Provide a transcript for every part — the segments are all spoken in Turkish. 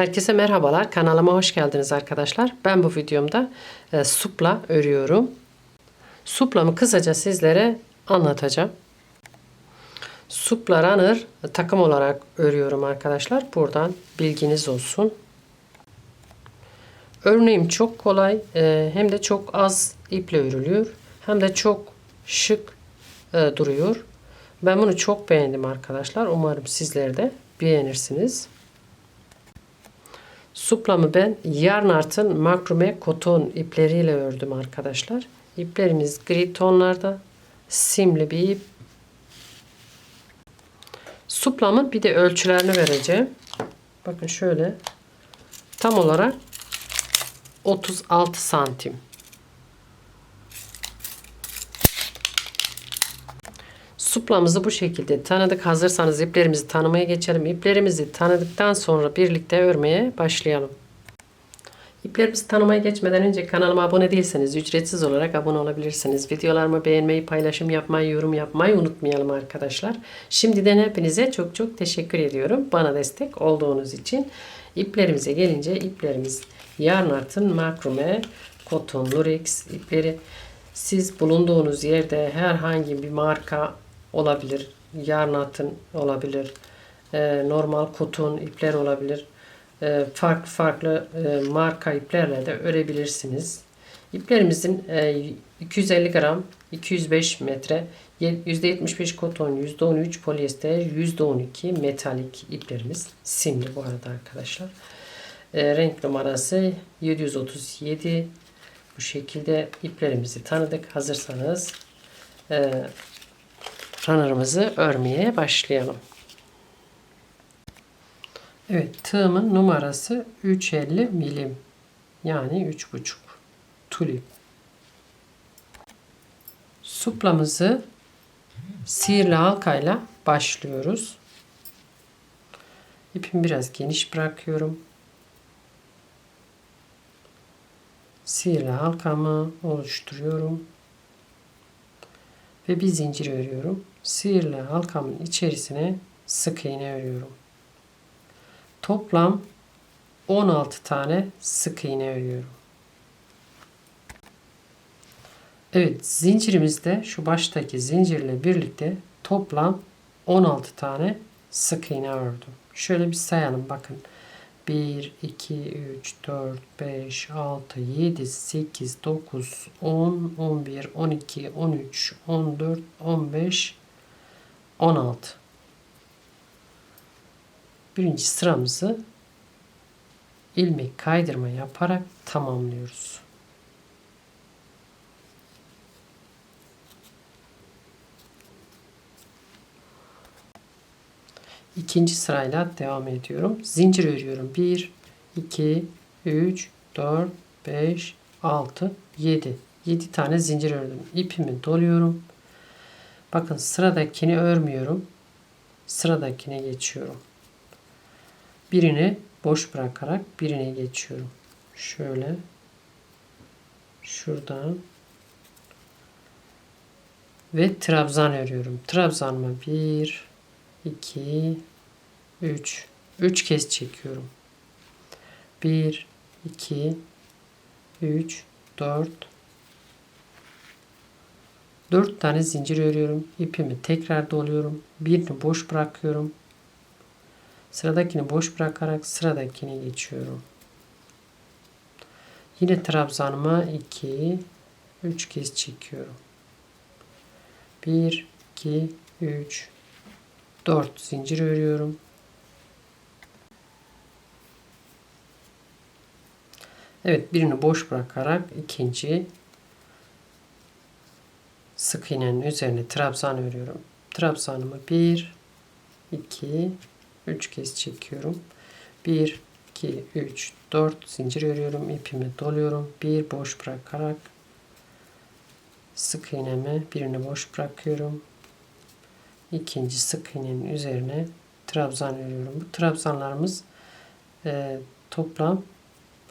Herkese merhabalar. Kanalıma hoş geldiniz arkadaşlar. Ben bu videomda e, supla örüyorum. Suplamı kısaca sizlere anlatacağım. Supla runner takım olarak örüyorum arkadaşlar. Buradan bilginiz olsun. Örneğim çok kolay e, hem de çok az iple örülüyor. Hem de çok şık e, duruyor. Ben bunu çok beğendim arkadaşlar. Umarım sizler de beğenirsiniz. Suplamı ben yarn artın makrume koton ipleriyle ördüm arkadaşlar. İplerimiz gri tonlarda. Simli bir ip. Suplamın bir de ölçülerini vereceğim. Bakın şöyle. Tam olarak 36 santim. Suplamızı bu şekilde tanıdık. Hazırsanız iplerimizi tanımaya geçelim. İplerimizi tanıdıktan sonra birlikte örmeye başlayalım. İplerimizi tanımaya geçmeden önce kanalıma abone değilseniz ücretsiz olarak abone olabilirsiniz. Videolarımı beğenmeyi, paylaşım yapmayı, yorum yapmayı unutmayalım arkadaşlar. Şimdiden hepinize çok çok teşekkür ediyorum. Bana destek olduğunuz için. İplerimize gelince iplerimiz yarn artın, makrume, koton, lurex ipleri. Siz bulunduğunuz yerde herhangi bir marka olabilir. Yarn atın olabilir. E, normal koton ipler olabilir. E, farklı farklı e, marka iplerle de örebilirsiniz. İplerimizin e, 250 gram, 205 metre, %75 koton, %13 polyester, %12 metalik iplerimiz. Simli bu arada arkadaşlar. E, renk numarası 737. Bu şekilde iplerimizi tanıdık. Hazırsanız e, runner'ımızı örmeye başlayalım. Evet tığımın numarası 350 milim. Yani 3,5 tulip. Suplamızı sihirli halkayla başlıyoruz. İpimi biraz geniş bırakıyorum. Sihirli halkamı oluşturuyorum. Ve bir zincir örüyorum. Sihirli halkamın içerisine sık iğne örüyorum. Toplam 16 tane sık iğne örüyorum. Evet zincirimizde şu baştaki zincirle birlikte toplam 16 tane sık iğne ördüm. Şöyle bir sayalım bakın. 1, 2, 3, 4, 5, 6, 7, 8, 9, 10, 11, 12, 13, 14, 15, 16. Birinci sıramızı ilmek kaydırma yaparak tamamlıyoruz. İkinci sırayla devam ediyorum. Zincir örüyorum. 1, 2, 3, 4, 5, 6, 7. 7 tane zincir ördüm. İpimi doluyorum. Bakın sıradakini örmüyorum. Sıradakine geçiyorum. Birini boş bırakarak birine geçiyorum. Şöyle. Şuradan. Ve trabzan örüyorum. Trabzanıma 1, 2, 3. 3 kez çekiyorum. 1, 2, 3, 4, 4 tane zincir örüyorum. İpimi tekrar doluyorum. Birini boş bırakıyorum. Sıradakini boş bırakarak sıradakini geçiyorum. Yine trabzanıma 2 3 kez çekiyorum. 1 2 3 4 zincir örüyorum. Evet birini boş bırakarak ikinci sık iğnenin üzerine trabzan örüyorum. Trabzanımı 1 2 3 kez çekiyorum. 1 2 3 4 zincir örüyorum. ipimi doluyorum. Bir boş bırakarak sık iğnemi birini boş bırakıyorum. İkinci sık iğnenin üzerine trabzan örüyorum. Bu trabzanlarımız e, toplam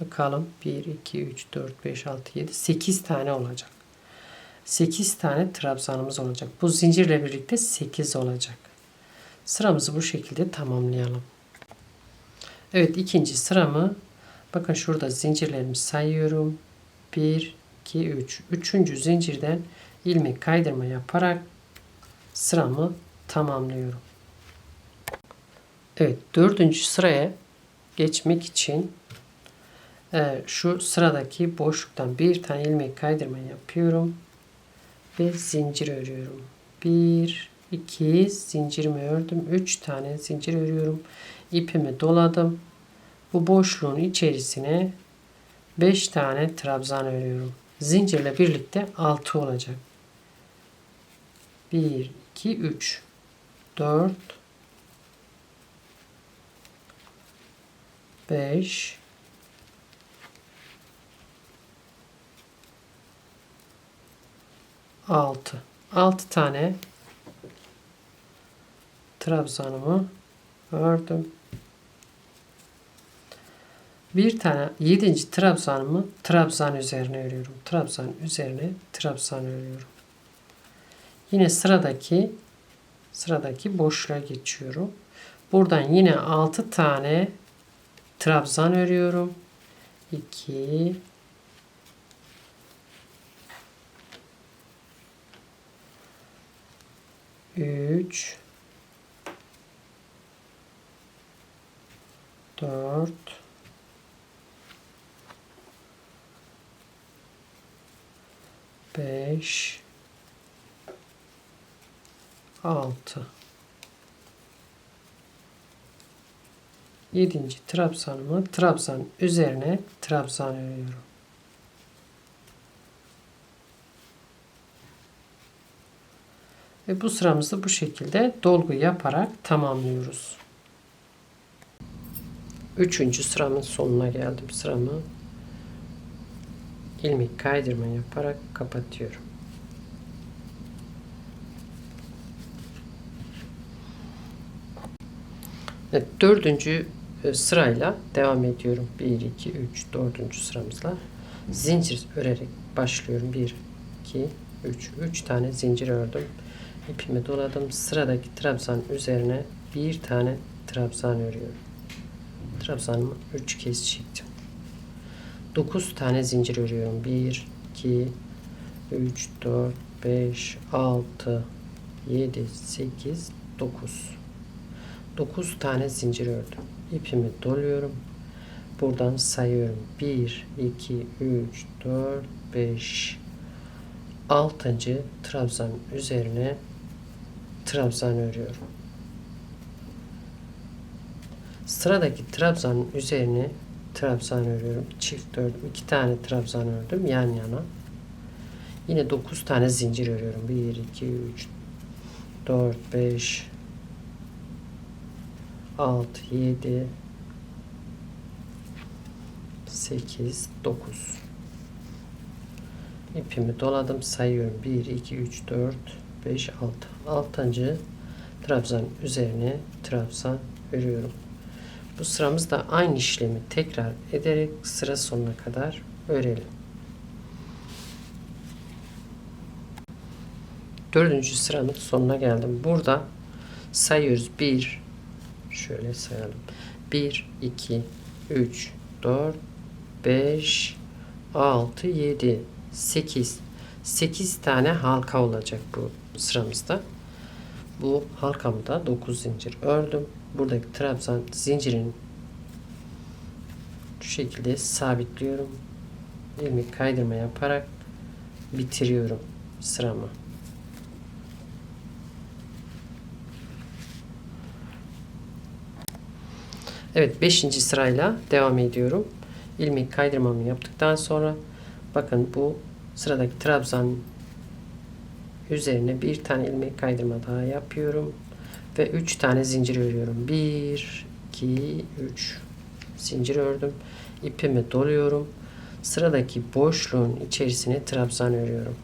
bakalım 1 2 3 4 5 6 7 8 tane olacak. 8 tane trabzanımız olacak. Bu zincirle birlikte 8 olacak. Sıramızı bu şekilde tamamlayalım. Evet ikinci sıramı bakın şurada zincirlerimi sayıyorum. 1, 2, 3. Üçüncü zincirden ilmek kaydırma yaparak sıramı tamamlıyorum. Evet dördüncü sıraya geçmek için e, şu sıradaki boşluktan bir tane ilmek kaydırma yapıyorum ve zincir örüyorum. 1 2 zincirimi ördüm. 3 tane zincir örüyorum. İpimi doladım. Bu boşluğun içerisine 5 tane trabzan örüyorum. Zincirle birlikte 6 olacak. 1 2 3 4 5 6 6 tane trabzanımı ördüm. Bir tane 7. trabzanımı trabzan üzerine örüyorum. Trabzan üzerine trabzan örüyorum. Yine sıradaki sıradaki boşluğa geçiyorum. Buradan yine 6 tane trabzan örüyorum. 2 3 4 5 6 7. trabzanımı trabzan üzerine trabzan örüyorum. Ve bu sıramızı bu şekilde dolgu yaparak tamamlıyoruz. Üçüncü sıramın sonuna geldim. Sıramı ilmek kaydırma yaparak kapatıyorum. Evet, dördüncü e, sırayla devam ediyorum. 1, 2, 3, dördüncü sıramızla zincir örerek başlıyorum. 1, 2, 3, 3 tane zincir ördüm. İpimi doladım. Sıradaki trabzan üzerine bir tane trabzan örüyorum. Trabzanımı 3 kez çektim. 9 tane zincir örüyorum. 1, 2, 3, 4, 5, 6, 7, 8, 9. 9 tane zincir ördüm. İpimi doluyorum. Buradan sayıyorum. 1, 2, 3, 4, 5, 6. trabzan üzerine trabzan örüyorum. Sıradaki trabzanın üzerine trabzan örüyorum. Çift ördüm. 2 tane trabzan ördüm yan yana. Yine 9 tane zincir örüyorum. 1, 2, 3, 4, 5, 6, 7, 8, 9. İpimi doladım. Sayıyorum. 1, 2, 3, 4, 5, 6. 6. trabzan üzerine trabzan örüyorum. Bu sıramızda aynı işlemi tekrar ederek sıra sonuna kadar örelim. Dördüncü sıranın sonuna geldim. Burada sayıyoruz. 1 şöyle sayalım. 1 2 3 4 5 6 7 8 8 tane halka olacak bu sıramızda. Bu halkamda 9 zincir ördüm. Buradaki trabzan zincirin şu şekilde sabitliyorum. ilmek kaydırma yaparak bitiriyorum sıramı. Evet 5. sırayla devam ediyorum. ilmek kaydırmamı yaptıktan sonra bakın bu sıradaki trabzan üzerine bir tane ilmek kaydırma daha yapıyorum ve 3 tane zincir örüyorum. 1 2 3 zincir ördüm. İpimi doluyorum. Sıradaki boşluğun içerisine trabzan örüyorum.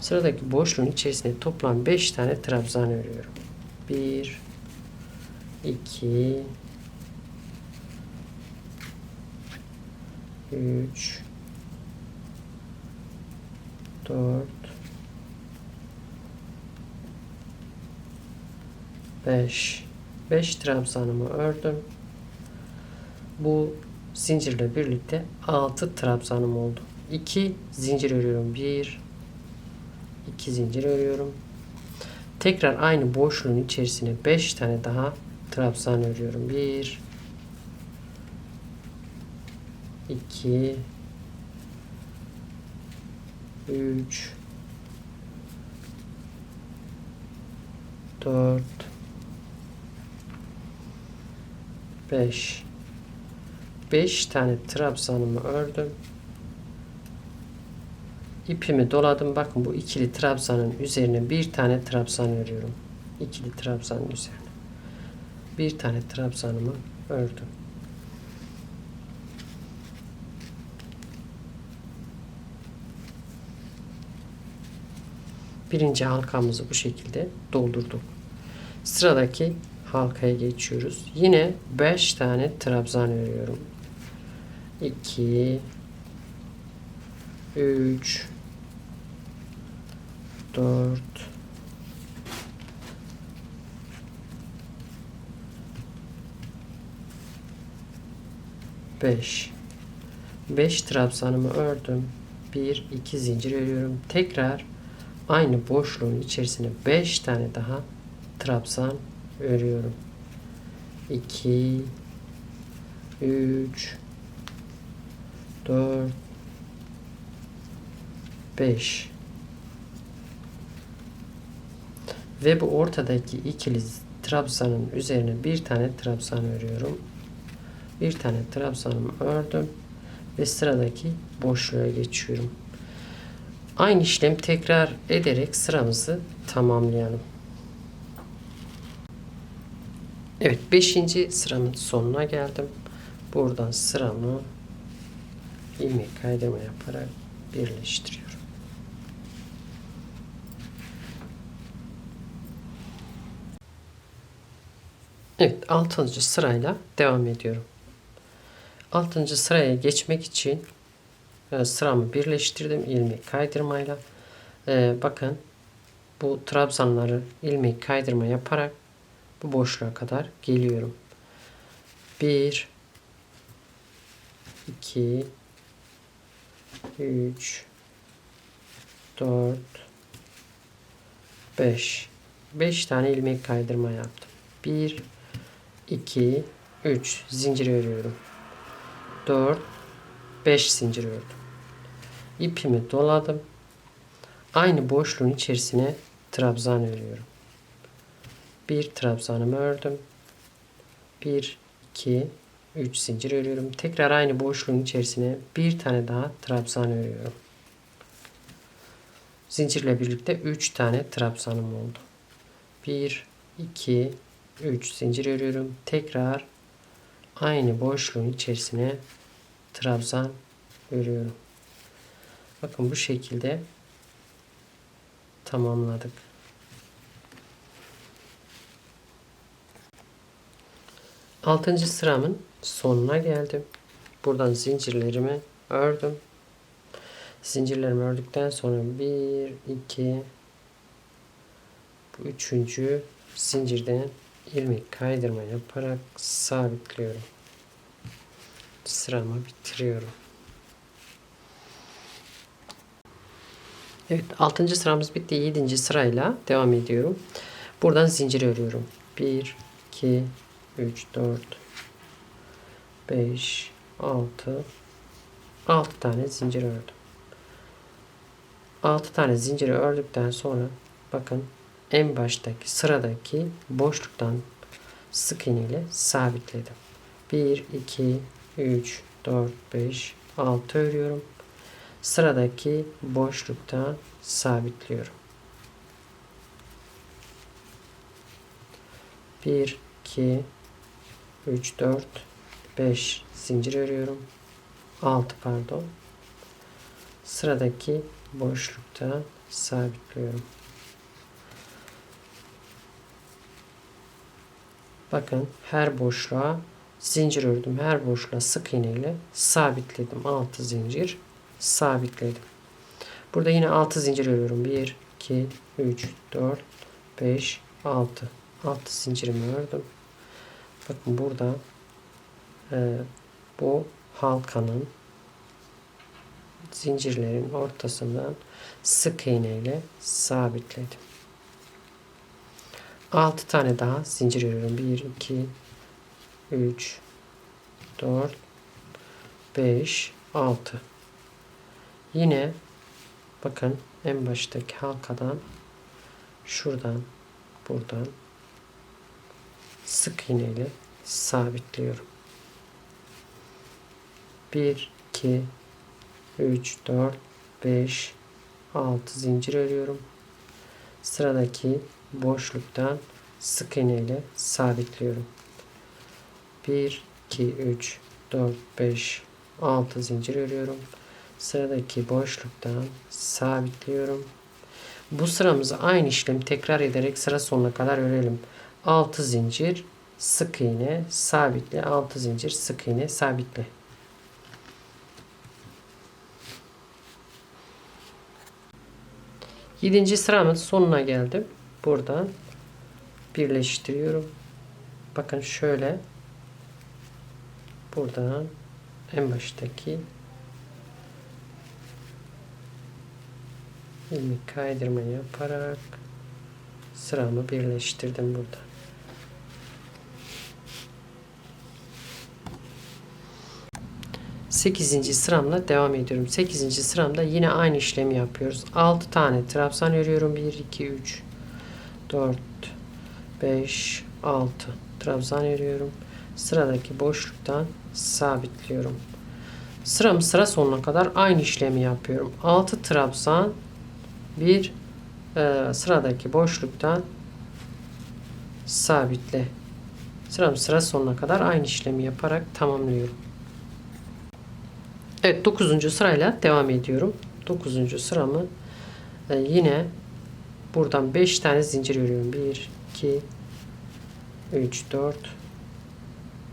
Sıradaki boşluğun içerisine toplam 5 tane trabzan örüyorum. 1 2 3 4 5 5 trabzanımı ördüm. Bu zincirle birlikte 6 trabzanım oldu. 2 zincir örüyorum. 1 2 zincir örüyorum. Tekrar aynı boşluğun içerisine 5 tane daha trabzan örüyorum. 1 2 3 4 5 5 tane trabzanımı ördüm. İpimi doladım. Bakın bu ikili trabzanın üzerine bir tane trabzan örüyorum. İkili trabzanın üzerine. Bir tane trabzanımı ördüm. Birinci halkamızı bu şekilde doldurduk. Sıradaki halkaya geçiyoruz. Yine 5 tane trabzan örüyorum. 2 3 4 5 5 trabzanımı ördüm. 1 2 zincir örüyorum. Tekrar aynı boşluğun içerisine 5 tane daha trabzan örüyorum. 2 3 4 5 ve bu ortadaki ikili trabzanın üzerine bir tane trabzan örüyorum. Bir tane trabzanımı ördüm ve sıradaki boşluğa geçiyorum. Aynı işlem tekrar ederek sıramızı tamamlayalım. Evet 5. sıramın sonuna geldim. Buradan sıramı ilmek kaydırma yaparak birleştiriyorum. Evet 6. sırayla devam ediyorum. 6. sıraya geçmek için e, sıramı birleştirdim ilmek kaydırmayla. Ee, bakın bu trabzanları ilmek kaydırma yaparak bu boşluğa kadar geliyorum. 1 2 3 4 5 5 tane ilmek kaydırma yaptım. 1 2 3 zincir örüyorum. 4 5 zincir ördüm. İpimi doladım. Aynı boşluğun içerisine trabzan örüyorum. Bir trabzanımı ördüm. 1 2 3 zincir örüyorum. Tekrar aynı boşluğun içerisine bir tane daha trabzan örüyorum. Zincirle birlikte 3 tane trabzanım oldu. 1 2 3 zincir örüyorum. Tekrar aynı boşluğun içerisine trabzan örüyorum. Bakın bu şekilde tamamladık. Altıncı sıramın sonuna geldim. Buradan zincirlerimi ördüm. Zincirlerimi ördükten sonra bir, iki, bu üçüncü zincirden ilmek kaydırma yaparak sabitliyorum. Sıramı bitiriyorum. Evet 6. sıramız bitti. 7. sırayla devam ediyorum. Buradan zincir örüyorum. 1 2 3 4 5 6 6 tane zincir ördüm. 6 tane zinciri ördükten sonra bakın en baştaki sıradaki boşluktan sık iğne ile sabitledim. 1 2 3 4 5 6 örüyorum. Sıradaki boşlukta sabitliyorum. 1 2 3 4 5 zincir örüyorum. 6 pardon. Sıradaki boşlukta sabitliyorum. Bakın her boşluğa zincir ördüm. Her boşluğa sık iğne ile sabitledim. 6 zincir sabitledim. Burada yine 6 zincir örüyorum. 1 2 3 4 5 6 6 zincirimi ördüm. Bakın burada bu halkanın zincirlerin ortasından sık iğne ile sabitledim. 6 tane daha zincir örüyorum. 1 2 3 4 5 6 Yine bakın en baştaki halkadan şuradan buradan sık iğne ile sabitliyorum. 1 2 3 4 5 6 zincir örüyorum. Sıradaki boşluktan sık iğne ile sabitliyorum. 1 2 3 4 5 6 zincir örüyorum. Sıradaki boşluktan sabitliyorum. Bu sıramızı aynı işlemi tekrar ederek sıra sonuna kadar örelim. 6 zincir sık iğne sabitle 6 zincir sık iğne sabitle. Yedinci sıramın sonuna geldim. Buradan birleştiriyorum. Bakın şöyle buradan en baştaki ilmek kaydırma yaparak sıramı birleştirdim burada. Sekizinci sıramla devam ediyorum. Sekizinci sıramda yine aynı işlemi yapıyoruz. 6 tane trabzan örüyorum. 1, 2, 3, 4, 5, 6 trabzan örüyorum. Sıradaki boşluktan sabitliyorum. Sıramı sıra sonuna kadar aynı işlemi yapıyorum. 6 trabzan bir e, sıradaki boşluktan sabitle. Sıram sıra sonuna kadar aynı işlemi yaparak tamamlıyorum. Evet 9. sırayla devam ediyorum. 9. sıramı e, yine buradan 5 tane zincir örüyorum. 1 2 3 4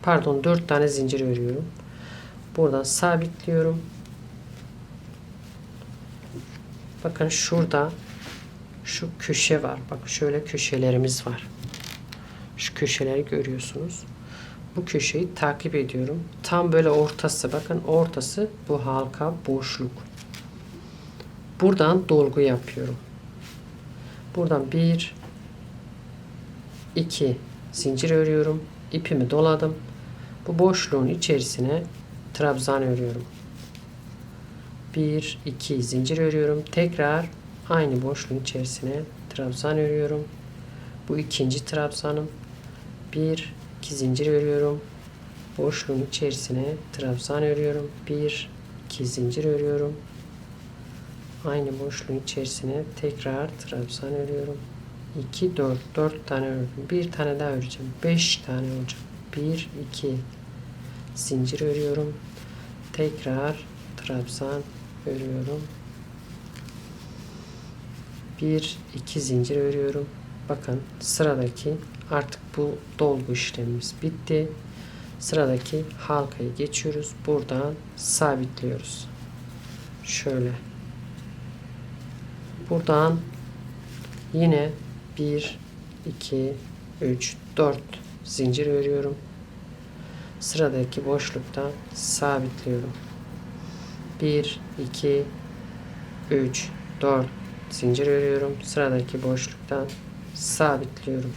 pardon 4 tane zincir örüyorum. Buradan sabitliyorum. Bakın şurada şu köşe var. Bak şöyle köşelerimiz var. Şu köşeleri görüyorsunuz. Bu köşeyi takip ediyorum. Tam böyle ortası bakın ortası bu halka boşluk. Buradan dolgu yapıyorum. Buradan bir iki zincir örüyorum. İpimi doladım. Bu boşluğun içerisine trabzan örüyorum. 1 2 zincir örüyorum. Tekrar aynı boşluğun içerisine trabzan örüyorum. Bu ikinci trabzanım. 1 2 zincir örüyorum. Boşluğun içerisine trabzan örüyorum. 1 2 zincir örüyorum. Aynı boşluğun içerisine tekrar trabzan örüyorum. 2 4 4 tane ördüm. Bir tane daha öreceğim. 5 tane olacak. 1 2 zincir örüyorum. Tekrar trabzan örüyorum. Bir iki zincir örüyorum. Bakın sıradaki artık bu dolgu işlemimiz bitti. Sıradaki halkayı geçiyoruz. Buradan sabitliyoruz. Şöyle. Buradan yine 1 2 3 4 zincir örüyorum. Sıradaki boşluktan sabitliyorum. 1 2 3 4 zincir örüyorum. Sıradaki boşluktan sabitliyorum.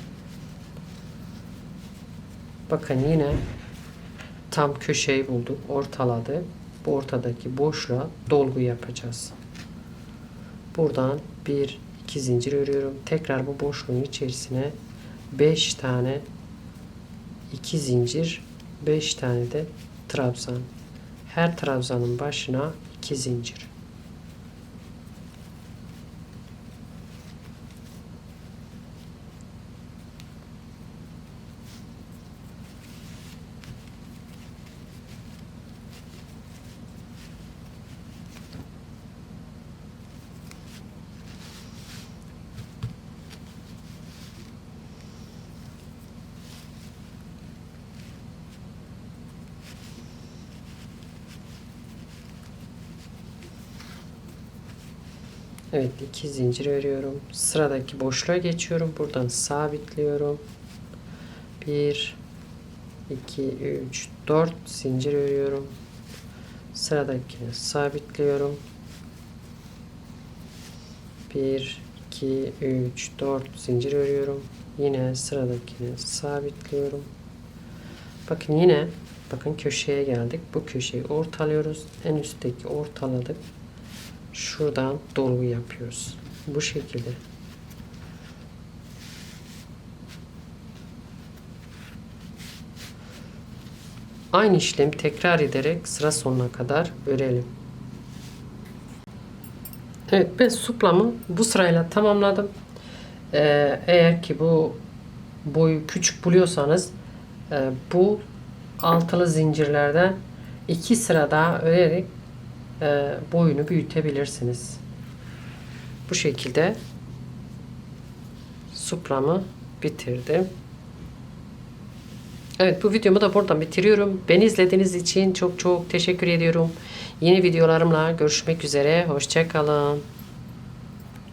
Bakın yine tam köşeyi bulduk. Ortaladı. Bu ortadaki boşluğa dolgu yapacağız. Buradan 1 2 zincir örüyorum. Tekrar bu boşluğun içerisine 5 tane 2 zincir 5 tane de trabzan. Her trabzanın başına 2 zincir. Evet iki zincir örüyorum. Sıradaki boşluğa geçiyorum. Buradan sabitliyorum. 1 2 3 4 zincir örüyorum. Sıradakini sabitliyorum. 1 2 3 4 zincir örüyorum. Yine sıradakini sabitliyorum. Bakın yine bakın köşeye geldik. Bu köşeyi ortalıyoruz. En üstteki ortaladık. Şuradan dolgu yapıyoruz. Bu şekilde. Aynı işlemi tekrar ederek sıra sonuna kadar örelim. Evet ben suplamı bu sırayla tamamladım. Ee, eğer ki bu boyu küçük buluyorsanız e, bu altılı zincirlerden iki sıra daha örerek boyunu büyütebilirsiniz. Bu şekilde suplamı bitirdim. Evet bu videomu da buradan bitiriyorum. Beni izlediğiniz için çok çok teşekkür ediyorum. Yeni videolarımla görüşmek üzere. Hoşçakalın.